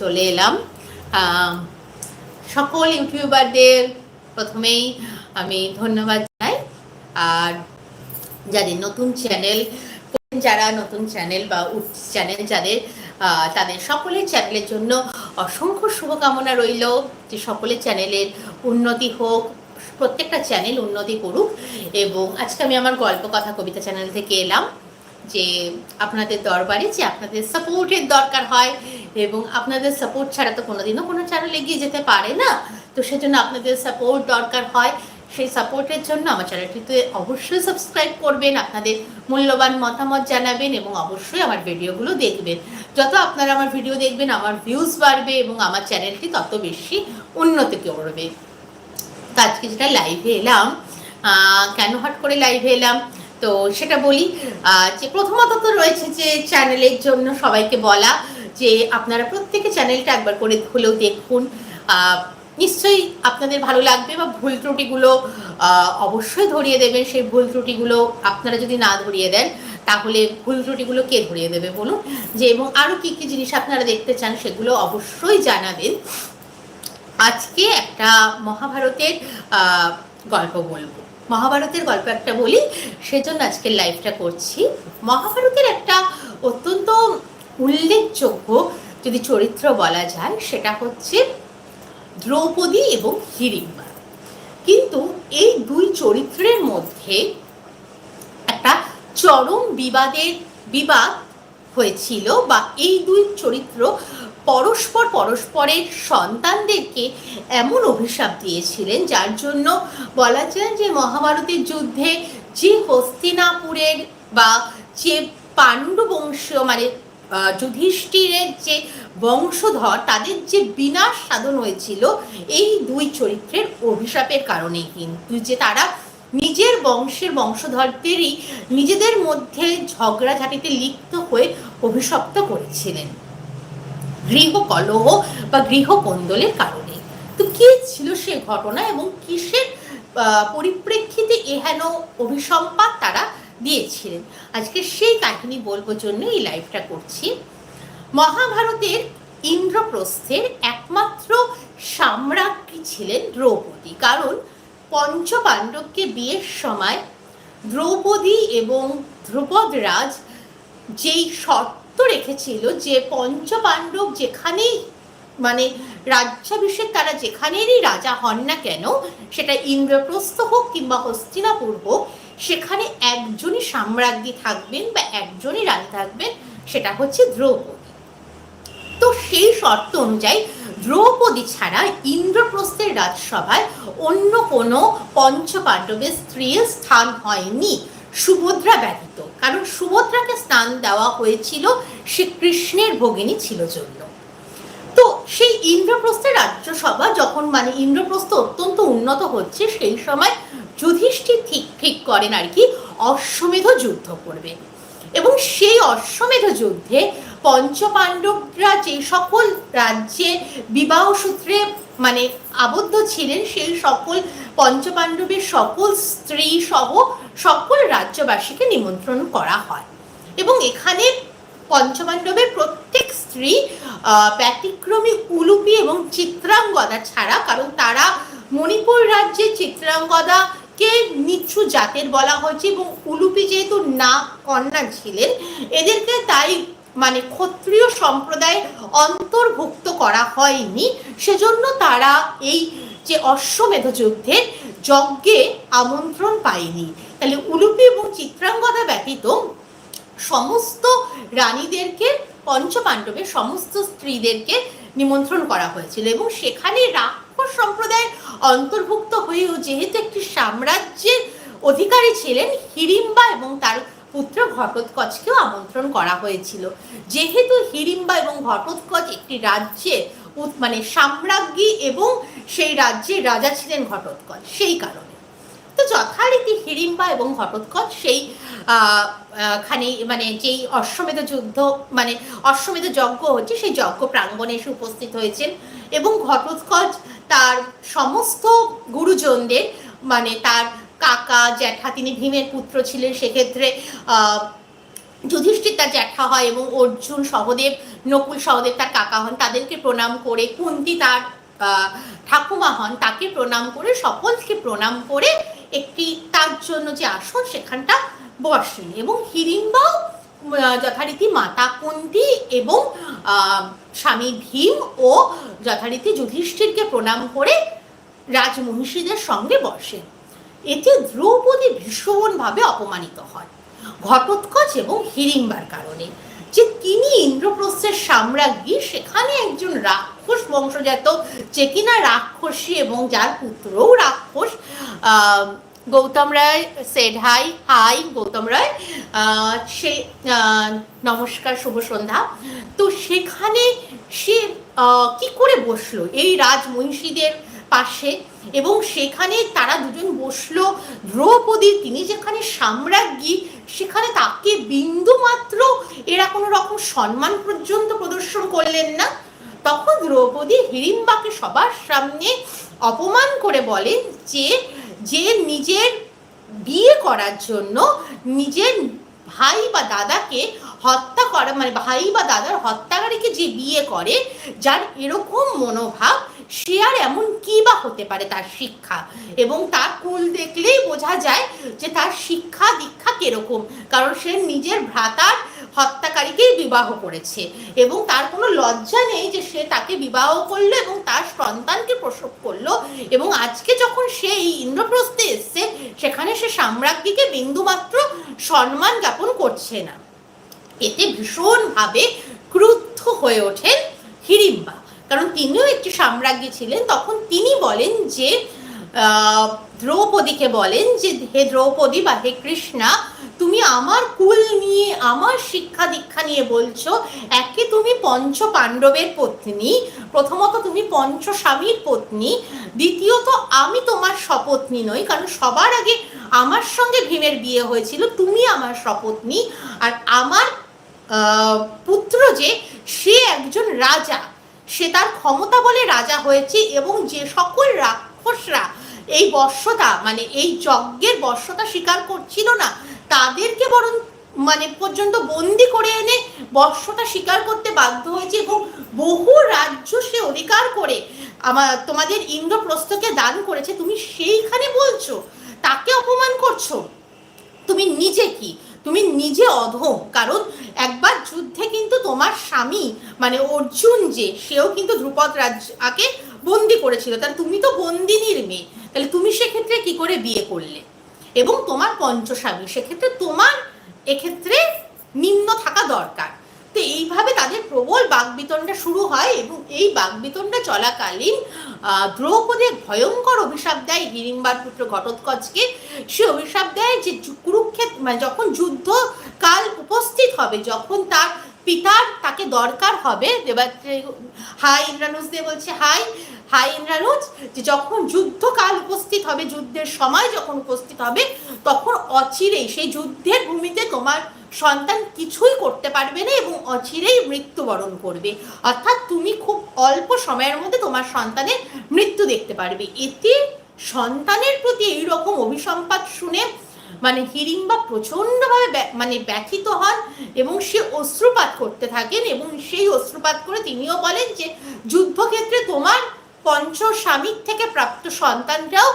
চলে এলাম। সকল ইউটিউবারদের প্রথমেই আমি ধন্যবাদ জানাই। আর যাদের নতুন চ্যানেল, যারা নতুন চ্যানেল বা চ্যানেল যাদের তাদের সকলের চ্যানেলের জন্য অসংখ্য শুভকামনা রইল যে সকলের চ্যানেলের উন্নতি হোক, প্রত্যেকটা চ্যানেল উন্নতি করুক। এবং আজকে আমি আমার গল্প কথা কবিতা চ্যানেল থেকে এলাম। যে আপনাদের দরবারে যে আপনাদের সাপোর্টের দরকার হয় এবং আপনাদের সাপোর্ট ছাড়া তো কোনোদিনও কোনো চ্যানেল এগিয়ে যেতে পারে না। তো সেজন্য আপনাদের সাপোর্ট দরকার হয়। সেই সাপোর্টের জন্য আমার চ্যানেলটিতে অবশ্যই সাবস্ক্রাইব করবেন, আপনাদের মূল্যবান মতামত জানাবেন এবং অবশ্যই আমার ভিডিওগুলো দেখবেন। যত আপনারা আমার ভিডিও দেখবেন, আমার ভিউজ বাড়বে এবং আমার চ্যানেলটি তত বেশি উন্নতি করবে। তো আজকে যেটা লাইভে এলাম কেন হট করে লাইভে এলাম? তো সেটা বলি যে প্রথমত তো রয়েছে যে চ্যানেলের জন্য সবাইকে বলা যে আপনারা প্রত্যেকে চ্যানেলটা একবার করে হলেও দেখুন। নিশ্চয়ই আপনাদের ভালো লাগবে বা ভুল ত্রুটিগুলো অবশ্যই ধরিয়ে দেবেন। সেই ভুল ত্রুটিগুলো আপনারা যদি না ধরিয়ে দেন, তাহলে ভুল ত্রুটিগুলো কে ধরিয়ে দেবে বলুন? যে এবং আরও কী কী জিনিস আপনারা দেখতে চান সেগুলো অবশ্যই জানাবেন। আজকে একটা মহাভারতের গল্প বলব। মহাভারতের গল্প একটা বলি, সেজন্য আজকে লাইভটা করছি। মহাভারতের একটা অত্যন্ত উল্লেখযোগ্য যদি চরিত্র বলা যায়, সেটা হচ্ছে দ্রৌপদী এবং হিড়িম্বা কিন্তু এই দুই চরিত্রের মধ্যে একটা চরম বিবাদের, বিবাদ হয়েছিল বা এই দুই চরিত্র পরস্পর পরস্পরের সন্তানদেরকে এমন অভিশাপ দিয়েছিলেন, যার জন্য বলা যায় যে মহাভারতের যুদ্ধে যে হস্তিনাপুরের বা যে পাণ্ডু বংশীয় মানে যুধিষ্ঠিরের যে বংশধর তাদের যে বিনাশ সাধন হয়েছিল, এই দুই চরিত্রের অভিশাপের কারণেই কিন্তু যে তারা নিজের বংশের বংশধরদেরই নিজেদের মধ্যে ঝগড়াঝাটিতে লিপ্ত হয়ে অভিশপ্ত করেছিলেন। গৃহ কলহ বা গৃহ কন্দলের কারণে। তো কি ছিল সে ঘটনা এবং কিসের পরিপ্রেক্ষিতে এহেন অভিসম্পাদ তারা দিয়েছিলেন? আজকে সেই কাহিনী বলব জন্য এই লাইভটা করছি। মহাভারতের ইন্দ্রপ্রস্থের একমাত্র সাম্রাজ্ঞী ছিলেন দ্রৌপদী। কারণ পঞ্চপাণ্ডবকে বিয়ের সময় দ্রৌপদী এবং ধ্রুপদ রাজ যেই শর্ত রেখেছিল যে পঞ্চপাণ্ডব যেখানেই মানে রাজ্যাভিষেক তারা যেখানেরই রাজা হন না কেন, সেটা ইন্দ্রপ্রস্থ হোক কিংবা হস্তিনাপুর হোক, সেখানে একজনই সাম্রাজ্ঞী থাকবেন বা একজনই রাজা থাকবেন, সেটা হচ্ছে দ্রৌপদী। তো সেই শর্ত অনুযায়ী দ্রৌপদী ছাড়া ইন্দ্রপ্রস্থের রাজসভায় অন্য কোনো পঞ্চপাণ্ডবের স্ত্রীর স্থান হয়নি। সুভদ্রা ব্যতীত। কারণ সুভদ্রাকে স্থান দেওয়া হয়েছিল সে কৃষ্ণের ভগিনী ছিল জন্য তো সেই ইন্দ্রপ্রস্থের রাজ্যসভা যখন মানে ইন্দ্রপ্রস্থ অত্যন্ত উন্নত হচ্ছে, সেই সময় যুধিষ্ঠির ঠিক ঠিক করেন আর কি, অশ্বমেধ যুদ্ধ করবে। এবং সেই অশ্বমেধ যুদ্ধে পঞ্চপাণ্ডবরা যে সকল রাজ্যে বিবাহ সূত্রে মানে আবদ্ধ ছিলেন, সেই সকল পঞ্চপাণ্ডবের সকল স্ত্রী সহ সকল রাজ্যবাসীকে নিমন্ত্রণ করা হয়। এবং এখানে পঞ্চপাণ্ডবের প্রত্যেক স্ত্রী ব্যতিক্রমী উলুপি এবং চিত্রাঙ্গদা ছাড়া, কারণ তারা মণিপুর রাজ্যে চিত্রাঙ্গদাকে নিচু জাতের বলা হয়েছে এবং উলুপি যেহেতু না, কন্যা ছিলেন, এদেরকে তাই মানে ক্ষত্রিয় সম্প্রদায়ে অন্তর্ভুক্ত করা হয়নি, সেজন্য তারা এই যে অশ্বমেধ যুদ্ধের যজ্ঞে আমন্ত্রণ পায়নি। তাহলে উলুপি এবং চিত্রাঙ্গদা ব্যতীত সমস্ত রানীদেরকে পঞ্চপাণ্ডবের সমস্ত স্ত্রীদেরকে নিমন্ত্রণ করা হয়েছিল এবং সেখানে রাক্ষস সম্প্রদায়ের অন্তর্ভুক্ত হয়েও যেহেতু একটি সাম্রাজ্যের অধিকারী ছিলেন হিড়িম্বা এবং তার পুত্র ঘটোৎকচকেও আমন্ত্রণ করা হয়েছিল। যেহেতু হিড়িম্বা এবং ঘটোৎকচ একটি রাজ্যে মানে সাম্রাজ্ঞী এবং সেই রাজ্যের রাজা ছিলেন ঘটোৎকচ সেই কারণে। তো যথারীতি হিড়িম্বা এবং ঘটোৎকচ সেই খানে মানে যেই অশ্বমেধ যুদ্ধ মানে অশ্বমেধ যজ্ঞ হচ্ছে, সেই যজ্ঞ প্রাঙ্গণে এসে উপস্থিত হয়েছেন এবং ঘটোৎকচ তার সমস্ত গুরুজনদের মানে তার কাকা, জ্যাঠা, তিনি ভীমের পুত্র ছিলেন। সেক্ষেত্রে যুধিষ্ঠির তার জ্যাঠা হয় এবং অর্জুন সহদেব, নকুল সহদেব তার কাকা হন। তাদেরকে প্রণাম করে কুন্তি তার ঠাকুমা হন। তাকে প্রণাম করে, সকলকে প্রণাম করে একটি, তার জন্য যে আসন, সেখানটা বসেন এবং হিড়িম্বাও যথারীতি মাতা কুন্তি এবং স্বামী ভীম ও যথারীতি যুধিষ্ঠিরকে প্রণাম করে রাজমহিষীদের সঙ্গে বসেন এতে দ্রৌপদী ভীষণভাবে অপমানিত হন ঘটোৎকচ এবং হিড়িম্বার কারণে, যে তিনি ইন্দ্রপ্রস্থের সাম্রাজ্ঞী, সেখানে একজন রাক্ষস বংশজাত, যে কিনা রাক্ষসী এবং যার পুত্রও রাক্ষস Gautam Roy said hi hi Gautam Roy সে নমস্কার, শুভ সন্ধ্যা। তো সেখানে সে কি করে বসল? এই রাজমহিষীদের পাশে এবং সেখানে তারা দুজন বসল। দ্রৌপদী, তিনি যেখানে সাম্রাজ্ঞী, সেখানে তাকে বিন্দু মাত্র এরা কোনো রকম সম্মান পর্যন্ত প্রদর্শন করলেন না। তখন দ্রৌপদী হিড়িম্বাকে সবার সামনে অপমান করে বলেন যে যে নিজের বিয়ে করার জন্য নিজের ভাই বা দাদাকে হত্যা করা মানে ভাই বা দাদার হত্যাকারীকে যে বিয়ে করে, যার এরকম মনোভাব সে আর এমন কি বা হতে পারে তার শিক্ষা? এবং তার কুল দেখলেই বোঝা যায় যে তার শিক্ষা দীক্ষা কীরকম। কারণ সে নিজের ভ্রাতার হত্যাকারীকেই বিবাহ করেছে। এবং তার কোনো লজ্জা নেই যে সে তাকে বিবাহ করল এবং তার সন্তানকে প্রসব করল। এবং আজকে যখন সে এই ইন্দ্রপ্রস্থে এসছে, সেখানে সে সাম্রাজ্ঞীকে বিন্দুমাত্র সম্মান জ্ঞাপন করছে না। এতে ভীষণভাবে ক্রুদ্ধ হয়ে ওঠেন হিড়িম্বা কারণ তিনিও একটি সাম্রাজ্ঞী ছিলেন, তখন তিনি বলেন যে দ্রৌপদীকে বলেন যে, হে দ্রৌপদী বা হে কৃষ্ণা, তুমি আমার কুল নিয়ে, আমার শিক্ষা দীক্ষা নিয়ে বলছো, একে তুমি পঞ্চ পাণ্ডবের পত্নী, প্রথমত তুমি পঞ্চ স্বামীর পত্নী, দ্বিতীয়ত আমি তোমার সপত্নী নই, কারণ সবার আগে আমার সঙ্গে ভীমের বিয়ে হয়েছিল, তুমি আমার সপত্নী, আর আমার পুত্র যে, সে একজন রাজা। সে তার ক্ষমতা বলে রাজা হয়েছে এবং যে সকল রাক্ষসরা এই বর্ষতা মানে এই যজ্ঞের বর্ষতা স্বীকার করছিল না, তাদেরকে বরং মানে পর্যন্ত বন্দি করে এনে বর্ষতা স্বীকার করতে বাধ্য হয়েছে এবং বহু রাজ্য সে অধিকার করে, আমার, তোমাদের ইন্দ্রপ্রস্থকে দান করেছে। তুমি সেইখানে বলছো, তাকে অপমান করছ। তুমি নিজে কি? তুমি নিজে অধম, কারণ একবার যুদ্ধে কিন্তু তোমার স্বামী মানে অর্জুন যে, সেও কিন্তু ধ্রুপদ রাজাকে বন্দি করেছিল। তাহলে তুমি তো বন্দিনীর মেয়ে। তাহলে তুমি সেক্ষেত্রে কি করে বিয়ে করলে? এবং তোমার পঞ্চস্বামী, সেক্ষেত্রে তোমার, এক্ষেত্রে নিম্ন থাকা দরকার। প্রবল বাগবিতণ্ডা শুরু হয় এবং এই বাগবিতণ্ডা চলাকালীন দ্রৌপদী ভয়ঙ্কর অভিশাপ দেয় হিড়িম্বার পুত্র ঘটোৎকচকে। সে অভিশাপ দেয় যে কুরুক্ষেত্র মানে যখন যুদ্ধ কাল উপস্থিত হবে, যখন তার পিতার তাকে দরকার হবে দেবাত্রে হাই ইন্দ্রানুজ দিয়ে বলছে হাই হাই ইন্দ্রানুজ, যে যখন যুদ্ধকাল উপস্থিত হবে, যুদ্ধের সময় যখন উপস্থিত হবে, তখন অচিরেই সেই যুদ্ধের ভূমিতে তোমার সন্তান কিছুই করতে পারবে না এবং অচিরেই মৃত্যুবরণ করবে। অর্থাৎ তুমি খুব অল্প সময়ের মধ্যে তোমার সন্তানের মৃত্যু দেখতে পারবে। এতে সন্তানের প্রতি এইরকম অভিসম্পাত শুনে মানে হিড়িম্বা প্রচণ্ডভাবে মানে ব্যথিত হন এবং সে অশ্রুপাত করতে থাকেন এবং সেই অশ্রুপাত করে তিনিও বলেন যে, যুদ্ধক্ষেত্রে তোমার পঞ্চ স্বামীর থেকে প্রাপ্ত সন্তানরাও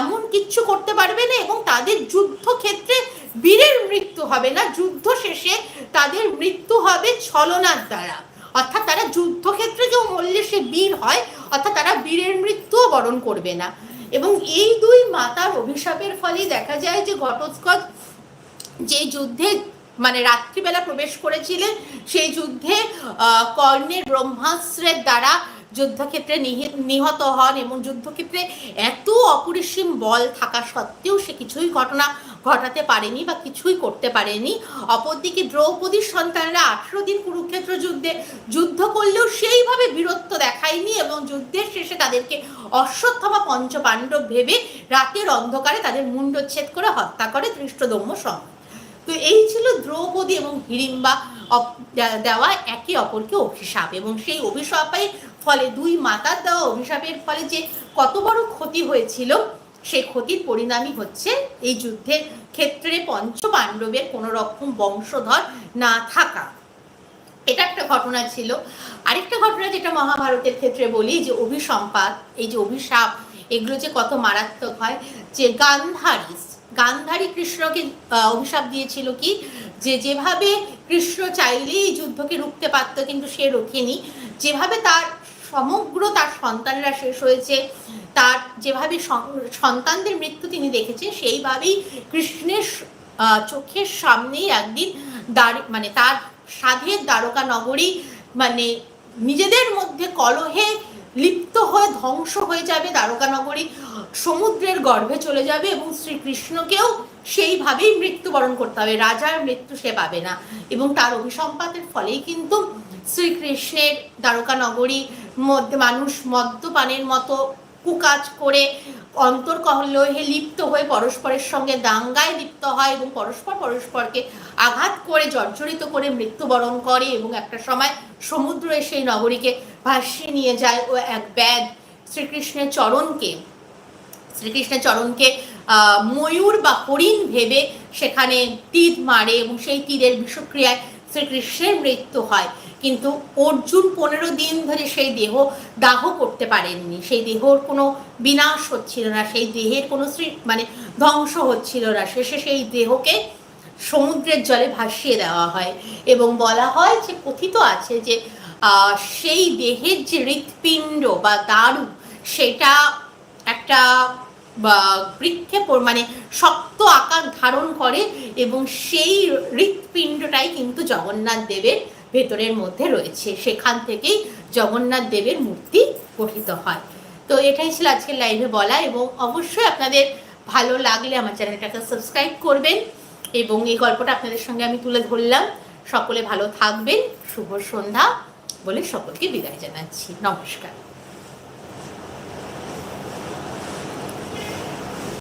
এমন কিচ্ছু করতে পারবে না এবং তাদের যুদ্ধক্ষেত্রে বীরের মৃত্যু হবে না, যুদ্ধ শেষে তাদের মৃত্যু হবে ছলনার দ্বারা। অর্থাৎ তারা যুদ্ধক্ষেত্রে কেউ মরলে সে বীর হয়, অর্থাৎ তারা বীরের মৃত্যুও বরণ করবে না। এবং এই দুই মাতার অভিশাপের ফলে দেখা যায় যে ঘটোৎকচ যে যুদ্ধে মানে রাত্রিবেলা প্রবেশ করেছিলেন, সেই যুদ্ধে কর্ণের ব্রহ্মাস্ত্রের দ্বারা যুদ্ধক্ষেত্রে নিহত হন এবং যুদ্ধক্ষেত্রে এত অপরিসীম বল থাকা সত্ত্বেও সে কিছুই ঘটনা ঘটাতে পারেনি বা কিছুই করতে পারেনি। অপরদিকে দ্রৌপদীর সন্তানরা আঠেরো দিন কুরুক্ষেত্র যুদ্ধে, যুদ্ধ করলেও সেইভাবে বীরত্ব দেখায়নি এবং যুদ্ধের শেষে তাদেরকে অশ্বত্থমা পঞ্চপাণ্ডব ভেবে রাতের অন্ধকারে তাদের মুন্ডচ্ছেদ করে হত্যা করে ধৃষ্টদম্য সঙ্গ তো এই ছিল দ্রৌপদী এবং হিড়িম্বা দেওয়া একে অপরকে অভিশাপ এবং সেই অভিশাপের ফলে দুই মাতার দেওয়া অভিশাপের ফলে যে কত বড় ক্ষতি হয়েছিল সেই ক্ষতির পরিণামই হচ্ছে এই যুদ্ধের ক্ষেত্রে পঞ্চ পাণ্ডবের কোনো রকম বংশধর না থাকা। এটা একটা ঘটনা ছিল। আরেকটা ঘটনা যেটা মহাভারতের ক্ষেত্রে বলি, যে অভিসম্পাদ এই যে অভিশাপ, এগুলো যে কত মারাত্মক হয়, যে গান্ধারী গান্ধারী কৃষ্ণকে অভিশাপ দিয়েছিল কি? যে যেভাবে কৃষ্ণ চাইলেই যুদ্ধকে রুখতে পারতো, কিন্তু সে রোখেনি। যেভাবে তার সমগ্র তার সন্তানরা শেষ হয়েছে। তার যেভাবে সন্তানদের মৃত্যু তিনি দেখেছেন, সেইভাবেই কৃষ্ণের চোখের সামনেই একদিন দ্বার মানে তার সাধের দ্বারকা নগরী মানে নিজেদের মধ্যে কলহে লিপ্ত হয়ে ধ্বংস হয়ে যাবে দ্বারকা নগরী, সমুদ্রের গর্ভে চলে যাবে এবং শ্রীকৃষ্ণকেও সেইভাবেই মৃত্যুবরণ করতে হবে। রাজার মৃত্যু সে পাবে না এবং তার অভিসম্পাতের ফলেই কিন্তু শ্রীকৃষ্ণের দ্বারকা নগরী মধ্যে মানুষ মদ্যপানের মতো কুকাজ করে অন্তর্কলহে লিপ্ত হয়ে পরস্পরের সঙ্গে দাঙ্গায় লিপ্ত হয় এবং পরস্পর পরস্পরকে আঘাত করে, জর্জরিত করে মৃত্যুবরণ করে এবং একটা সময় সমুদ্র এসে নগরীকে ভাসিয়ে নিয়ে যায় ও এক ব্যাগ শ্রীকৃষ্ণের চরণকে। শ্রীকৃষ্ণের চরণকে ময়ূর বা হরিণ ভেবে সেখানে তীর মারে এবং সেই তীরের বিষক্রিয়ায় শ্রীকৃষ্ণের মৃত্যু হয়। কিন্তু অর্জুন পনেরো দিন ধরে সেই দেহ দাহ করতে পারেননি। সেই দেহর কোনো বিনাশ হচ্ছিল না। সেই দেহের কোনো মানে ধ্বংস হচ্ছিল না। শেষে সেই দেহকে সমুদ্রের জলে ভাসিয়ে দেওয়া হয় এবং বলা হয় যে, কথিত আছে যে সেই দেহের যে হৃৎপিণ্ড বা দারু, সেটা একটা বৃক্ষে মানে শক্ত আকার ধারণ করে এবং সেই হৃৎপিণ্ডটাই কিন্তু জগন্নাথ দেবের ভেতরের মধ্যে রয়েছে। সেখান থেকেই জগন্নাথ দেবের মূর্তি গঠিত হয়। তো এটাই ছিল আজকের লাইভে বলা এবং অবশ্যই আপনাদের ভালো লাগলে আমার চ্যানেলটাকে সাবস্ক্রাইব করবেন এবং এই গল্পটা আপনাদের সঙ্গে আমি তুলে ধরলাম। সকলে ভালো থাকবেন, শুভ সন্ধ্যা বলে সকলকে বিদায় জানাচ্ছি। নমস্কার।